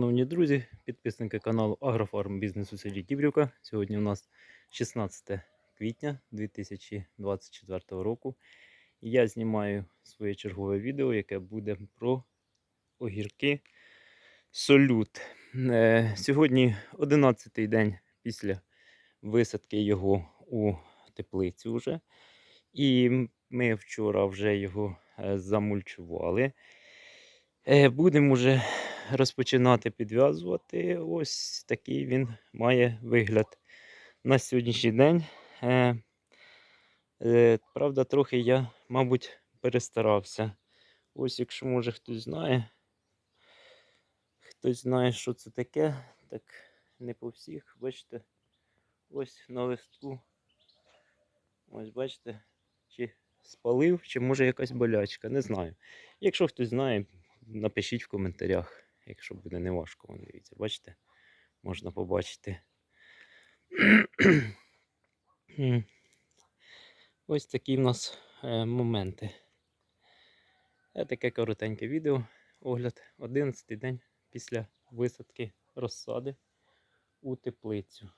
Шановні друзі, підписники каналу Агрофарм Бізнес у селі Дібрівка. Сьогодні у нас 16 квітня 2024 року. Я знімаю своє чергове відео, яке буде про огірки солют. Е, Сьогодні 11-й день після висадки його у теплицю вже. І ми вчора вже його е, замульчували. Е, Будемо вже розпочинати підв'язувати. Ось такий він має вигляд на сьогоднішній день. Е, е, Правда, трохи я, мабуть, перестарався. Ось, якщо може хтось знає, хтось знає, що це таке, так не по всіх. Бачите, ось на листку. Ось бачите, чи спалив, чи може якась болячка, не знаю. Якщо хтось знає, напишіть в коментарях, якщо буде неважко. Вон, Дивіться, бачите, можна побачити. Ось такі в нас е, моменти. Е, таке коротеньке відео. Огляд 11 день після висадки розсади у теплицю.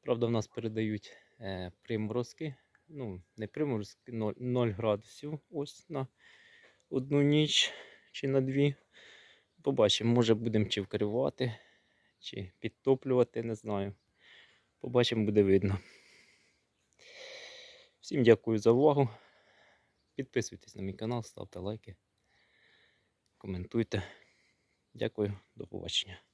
Правда, в нас передають е, приморозки. Ну, не приморозки, 0, 0 градусів ось на одну ніч чи на дві. Побачимо, може будемо чи вкривати, чи підтоплювати, не знаю. Побачимо, буде видно. Всім дякую за увагу. Підписуйтесь на мій канал, ставте лайки, коментуйте. Дякую, до побачення.